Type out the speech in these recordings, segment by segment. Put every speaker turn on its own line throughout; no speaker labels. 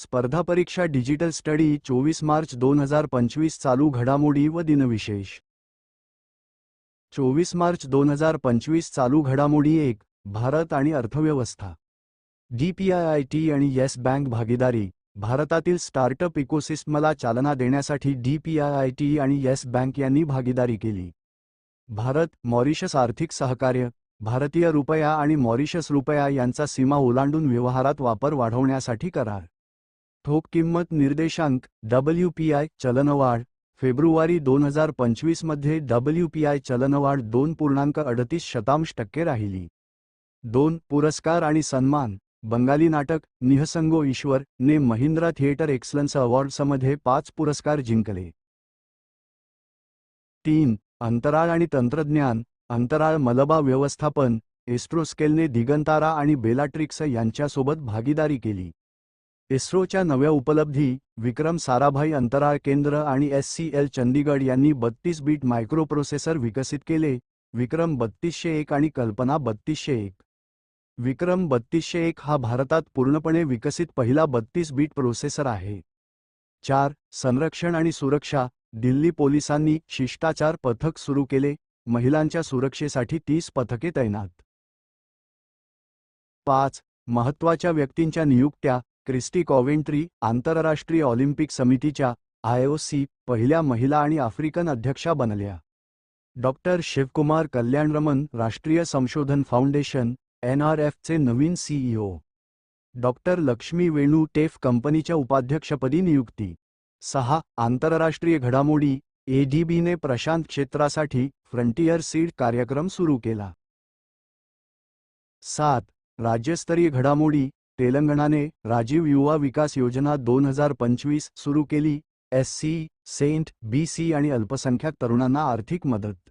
स्पर्धा परीक्षा digital study चोवीस मार्च दोन हजार पंचवीस चालू घडामोडी व दिनविशेष. चोवीस मार्च दोन हजार पंचवीस चालू घडामोडी एक भारत आणि अर्थव्यवस्था. डीपीआयआयटी आणि येस बँक भागीदारी भारतातील स्टार्टअप इकोसिस्टमला चालना देण्यासाठी डीपीआयआयटी आणि येस बँक यांनी भागीदारी केली. भारत मॉरिशस आर्थिक सहकार्य भारतीय रुपया आणि मॉरिशस रुपया यांचा सीमा ओलांडून व्यवहारात वापर वाढवण्यासाठी करार. ठोक किंमत निर्देशांक डब्ल्यूपीआय चलनवाढ फेब्रुवारी दोन हजार पंचवीसमध्ये डब्ल्यूपीआय चलनवाढ दोन पूर्णांक अडतीस शतांश टक्के राहिली. दोन पुरस्कार आणि सन्मान बंगाली नाटक निहसंगो ईश्वर ने महिंद्रा थिएटर एक्सलन्स अवॉर्ड्समध्ये पाच पुरस्कार जिंकले. तीन अंतराळ आणि तंत्रज्ञान अंतराळ मलबा व्यवस्थापन एस्ट्रोस्केलने दिगंतारा आणि बेलाट्रिक्स यांच्यासोबत भागीदारी केली. इस्रोच्या नव्या उपलब्धी विक्रम साराभाई अंतराळ केंद्र आणि एस सी एल चंदीगड यांनी बत्तीस बीट मायक्रोप्रोसेसर विकसित केले विक्रम बत्तीसशे एक आणि कल्पना बत्तीसशे एक. विक्रम बत्तीसशे एक हा भारतात पूर्णपणे विकसित पहिला बत्तीस बीट प्रोसेसर आहे. चार संरक्षण आणि सुरक्षा दिल्ली पोलिसांनी शिष्टाचार पथक सुरू केले महिलांच्या सुरक्षेसाठी तीस पथके तैनात. पाच महत्त्वाच्या व्यक्तींच्या नियुक्त्या क्रिस्टी कॉव्हेंट्री आंतरराष्ट्रीय ऑलिम्पिक समितीच्या आयओसी पहिल्या महिला आणि आफ्रिकन अध्यक्षा बनल्या. डॉक्टर शिवकुमार कल्याणरमन राष्ट्रीय संशोधन फाउंडेशन एन आर एफचे नवीन CEO doctor Lakshmi Venu TAFE कंपनीच्या उपाध्यक्षपदी नियुक्ती. सहा आंतरराष्ट्रीय घडामोडी एडीबीने प्रशांत क्षेत्रासाठी फ्रंटियर सीड कार्यक्रम सुरू केला. सात राज्यस्तरीय घडामोडी तेलंगणाने राजीव युवा विकास योजना दोन हजार पंचवीस सुरू केली. एस सी सेंट बी सी आणि अल्पसंख्याक तरुणांना आर्थिक मदत.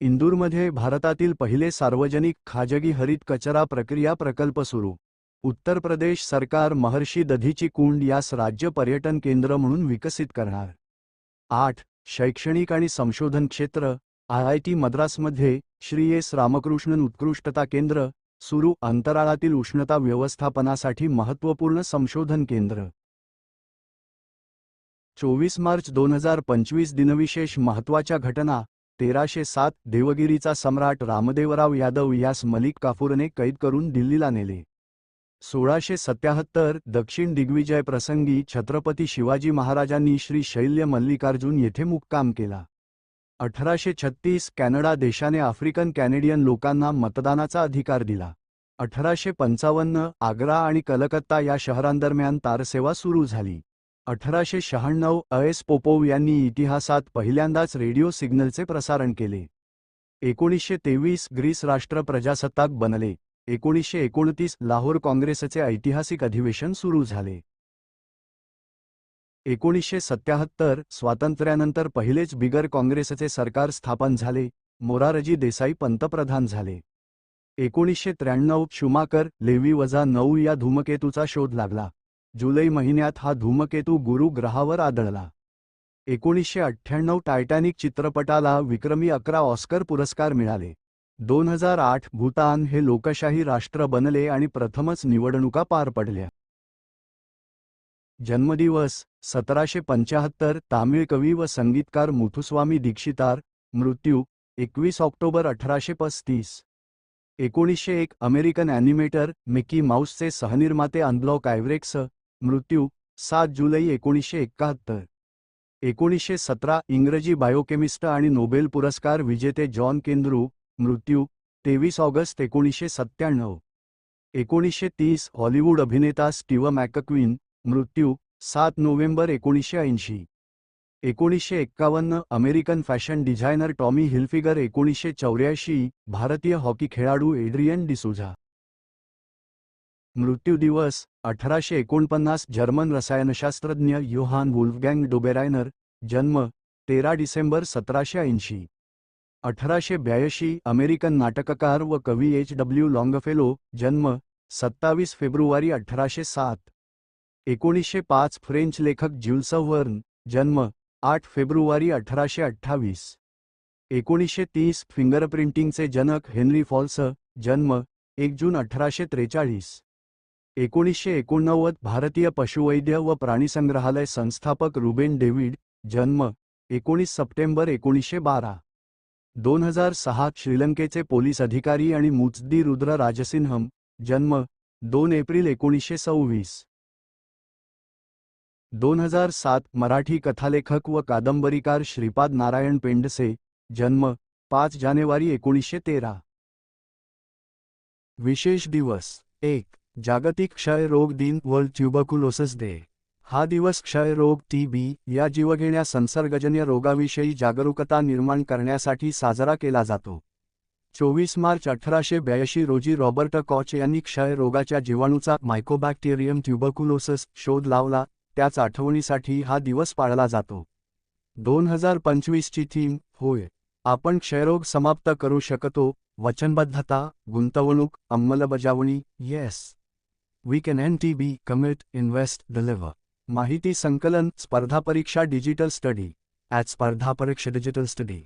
इंदूरमध्ये भारतातील पहिले सार्वजनिक खाजगी हरित कचरा प्रक्रिया प्रकल्प सुरू. उत्तर प्रदेश सरकार महर्षी दधीची कुंड यास राज्य पर्यटन केंद्र म्हणून विकसित करणार. आठ शैक्षणिक आणि संशोधन क्षेत्र. आय आय टी मद्रासमध्ये श्री एस रामकृष्णन उत्कृष्टता केंद्र सुरू अंतराळातील उष्णता व्यवस्थापनासाठी महत्त्वपूर्ण संशोधन केंद्र. चोवीस मार्च दोन हजार पंचवीस दिनविशेष महत्त्वाच्या घटना तेराशे सात देवगिरीचा सम्राट रामदेवराव यादव यास मलिक काफूरने कैद करून दिल्लीला नेले. सोळाशे सत्याहत्तर दक्षिण दिग्विजय प्रसंगी छत्रपती शिवाजी महाराजांनी श्री शैल्य मल्लिकार्जुन येथे मुक्काम केला. अठराशे छत्तीस कॅनडा देशाने आफ्रिकन कॅनेडियन लोकांना मतदानाचा अधिकार दिला. अठराशे पंचावन्न आग्रा आणि कलकत्ता या शहरांदरम्यान तारसेवा सुरू झाली. अठराशे शहाण्णव अएस पोपोव यांनी इतिहासात पहिल्यांदाच रेडिओ सिग्नलचे प्रसारण केले. एकोणीसशे तेवीस ग्रीस राष्ट्र प्रजासत्ताक बनले. एकोणीसशे एकोणतीस लाहोर काँग्रेसचे ऐतिहासिक अधिवेशन सुरू झाले. एकोणीसशे सत्याहत्तर स्वातंत्र्यानंतर पहिलेच बिगर काँग्रेसचे सरकार स्थापन झाले मोरारजी देसाई पंतप्रधान झाले. एकोणीसशे त्र्याण्णव शुमाकर लेवी वजा नऊ या धूमकेतूचा शोध लागला. जुलै महिन्यात हा धूमकेतू गुरु ग्रहावर आदळला. एकोणीसशे अठ्ठ्याण्णव टायटॅनिक चित्रपटाला विक्रमी अकरा ऑस्कर पुरस्कार मिळाले. दोन हजार आठ भूतान हे लोकशाही राष्ट्र बनले आणि प्रथमच निवडणुका पार पडल्या. जन्मदिवस सतराशे पंचाहत्तर तामिळ कवी व संगीतकार मुथुस्वामी दीक्षितार मृत्यू एकवीस ऑक्टोबर अठराशे पस्तीस. एकोणीसशे एक अमेरिकन ॲनिमेटर मिकी माऊसचे सहनिर्माते अनब्लॉक आयव्रेक्स मृत्यू सात जुलै एकोणीसशे एकाहत्तर. एकोणीसशे सतरा इंग्रजी बायोकेमिस्ट आणि नोबेल पुरस्कार विजेते जॉन केंद्रू मृत्यू तेवीस ऑगस्ट एकोणीसशे सत्त्याण्णव. एकोणीसशे तीस हॉलिवूड अभिनेता स्टीव मॅकक्वीन मृत्यू सात नोव्हेंबर एकोणीसशे ऐंशी. एकोणीसशे एक्कावन्न American fashion designer Tommy Hilfiger एकोणीसशे चौऱ्याऐंशी भारतीय हॉकी खेळाडू एड्रियन डिसुझा. मृत्यू दिवस अठराशे एकोणपन्नास जर्मन रसायनशास्त्रज्ञ योहान वुल्फगँग डोबेरायनर जन्म तेरा डिसेंबर सतराशे ऐंशी. अठराशे ब्याऐंशी अमेरिकन नाटककार व कवी एच डब्ल्यू लॉंगफेलो जन्म सत्तावीस फेब्रुवारी अठराशे सात. एकोणीसशे पाच फ्रेंच लेखक ज्युल्सव्हर्न जन्म आठ फेब्रुवारी अठराशे अठ्ठावीस. एकोणीसशे तीस फिंगरप्रिंटिंगचे जनक हेनरी फॉल्स जन्म एक जून अठराशे त्रेचाळीस. एकोणीसशे एकोणनव्वद भारतीय पशुवैद्य व प्राणीसंग्रहालय संस्थापक रुबेन डेव्हिड जन्म एकोणीस सप्टेंबर एकोणीसशे बारा. दोन हजार सहा श्रीलंकेचे पोलीस अधिकारी आणि मुत्सदी रुद्र राजसिन्हम जन्म दोन एप्रिल एकोणीसशे सव्वीस. दोन हजार सात मराठी कथालेखक व कादंबरीकार श्रीपाद नारायण पेंडसे जन्म पाच जानेवारी एकोणीसशे तेरा. विशेष दिवस एक जागतिक क्षयरोग दिन वर्ल्ड ट्युबरकुलोसिस डे. हा दिवस क्षयरोग टी बी या जीवघेण्या संसर्गजन्य रोगाविषयी जागरूकता निर्माण करण्यासाठी साजरा केला जातो. चोवीस मार्च अठराशे ब्याऐंशी रोजी रॉबर्ट कॉच यांनी क्षयरोगाच्या जीवाणूचा मायकोबॅक्टेरियम ट्युबरकुलोसिस शोध लावला त्याच आठवणीसाठी हा दिवस पाळला जातो. दोन हजार पंचवीसची थीम होय. आपण क्षयरोग समाप्त करू शकतो. वचनबद्धता गुंतवणूक अंमलबजावणी yes we can N T B commit invest deliver माहिती संकलन स्पर्धा परीक्षा डिजिटल स्टडी ॲट स्पर्धा परीक्षा डिजिटल स्टडी